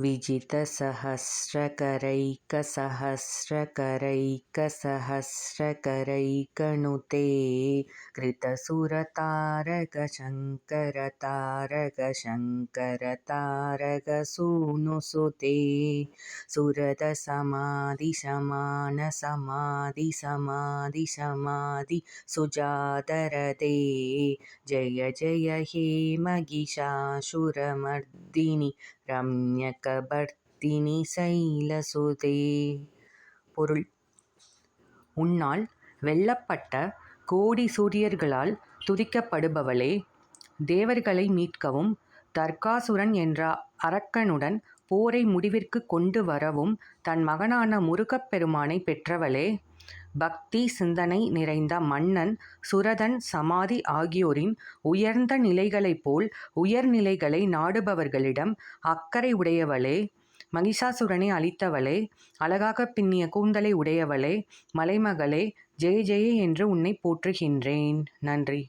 विजितसहस्रकरैकसहस्रकरैकसहस्रकरैकनुते कृतसुरतारकशङ्करतारकशङ्करतारकसूनुसुते सुरत समाधिशमान समाधिसमाधिसमाधि सुजादरदे जय जय हे मगिषाशुरमर्दिनि ரம்யகபர்த்தினி சைலசுதே. பொருள். உன்னால் வெல்லப்பட்ட கோடி சூரியர்களால் துதிக்கப்படுபவளே தேவர்களை மீட்கவும் தர்காசுரன் என்ற அரக்கனுடன் போரை முடிவிற்கு கொண்டு வரவும் தன் மகனான முருகப் பெருமானை பெற்றவளே. பக்தி சிந்தனை நிறைந்த மன்னன் சுரதன் சமாதி ஆகியோரின் உயர்ந்த நிலைகளைப் போல் உயர்நிலைகளை நாடுபவர்களிடம் அக்கறை உடையவளே மகிஷாசுரனை அழித்தவளே அழகாக பின்னிய கூந்தலை உடையவளே மலைமகளே ஜெய ஜெய என்று உன்னை போற்றுகின்றேன். நன்றி.